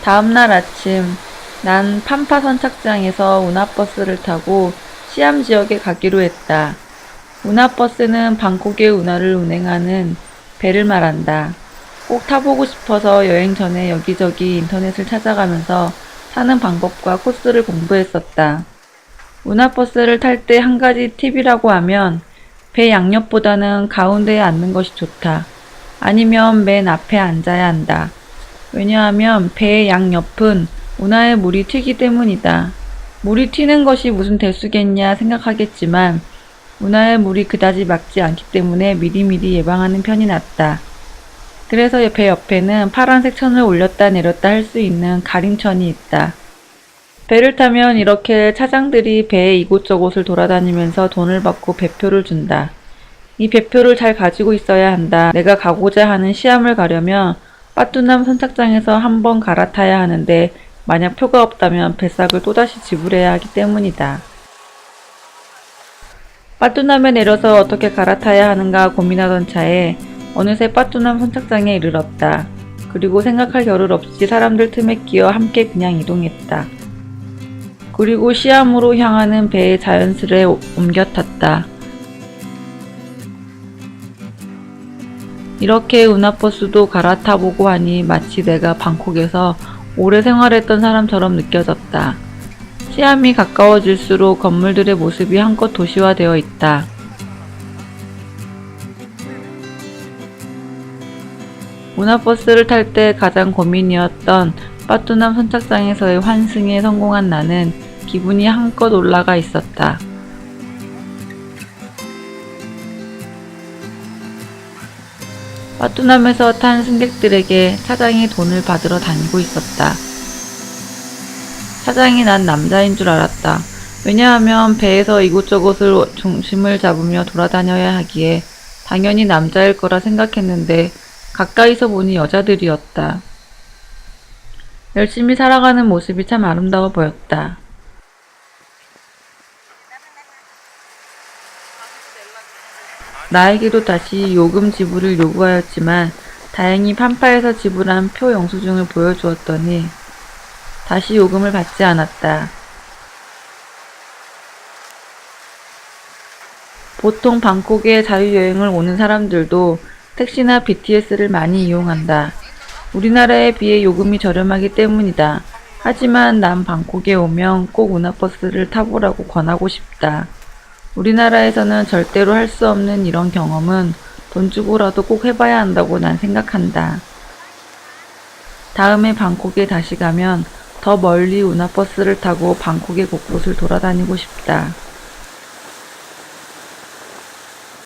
다음날 아침, 난 판파 선착장에서 운하버스를 타고 시암 지역에 가기로 했다. 운하버스는 방콕의 운하를 운행하는 배를 말한다. 꼭 타보고 싶어서 여행 전에 여기저기 인터넷을 찾아가면서 타는 방법과 코스를 공부했었다. 운하버스를 탈 때 한 가지 팁이라고 하면 배 양옆보다는 가운데에 앉는 것이 좋다. 아니면 맨 앞에 앉아야 한다. 왜냐하면 배의 양옆은 운하에 물이 튀기 때문이다. 물이 튀는 것이 무슨 대수겠냐 생각하겠지만 운하에 물이 그다지 막지 않기 때문에 미리미리 예방하는 편이 낫다. 그래서 배 옆에는 파란색 천을 올렸다 내렸다 할 수 있는 가림천이 있다. 배를 타면 이렇게 차장들이 배의 이곳저곳을 돌아다니면서 돈을 받고 배표를 준다. 이 배표를 잘 가지고 있어야 한다. 내가 가고자 하는 시암을 가려면 빠뚜남 선착장에서 한 번 갈아타야 하는데 만약 표가 없다면 배삭을 또다시 지불해야 하기 때문이다. 빠뚜남에 내려서 어떻게 갈아타야 하는가 고민하던 차에 어느새 빠뚜남 선착장에 이르렀다. 그리고 생각할 겨를 없이 사람들 틈에 끼어 함께 그냥 이동했다. 그리고 시암으로 향하는 배에 자연스레 옮겨 탔다. 이렇게 운하버스도 갈아타보고 하니 마치 내가 방콕에서 오래 생활했던 사람처럼 느껴졌다. 시암이 가까워질수록 건물들의 모습이 한껏 도시화되어 있다. 운하버스를 탈 때 가장 고민이었던 빠뚜남 선착장에서의 환승에 성공한 나는 기분이 한껏 올라가 있었다. 빠뚜남에서 탄 승객들에게 차장이 돈을 받으러 다니고 있었다. 차장이 난 남자인 줄 알았다. 왜냐하면 배에서 이곳저곳을 중심을 잡으며 돌아다녀야 하기에 당연히 남자일 거라 생각했는데 가까이서 보니 여자들이었다. 열심히 살아가는 모습이 참 아름다워 보였다. 나에게도 다시 요금 지불을 요구하였지만 다행히 판파에서 지불한 표 영수증을 보여주었더니 다시 요금을 받지 않았다. 보통 방콕에 자유여행을 오는 사람들도 택시나 BTS를 많이 이용한다. 우리나라에 비해 요금이 저렴하기 때문이다. 하지만 난 방콕에 오면 꼭 운하버스를 타보라고 권하고 싶다. 우리나라에서는 절대로 할 수 없는 이런 경험은 돈 주고라도 꼭 해봐야 한다고 난 생각한다. 다음에 방콕에 다시 가면 더 멀리 운하버스를 타고 방콕의 곳곳을 돌아다니고 싶다.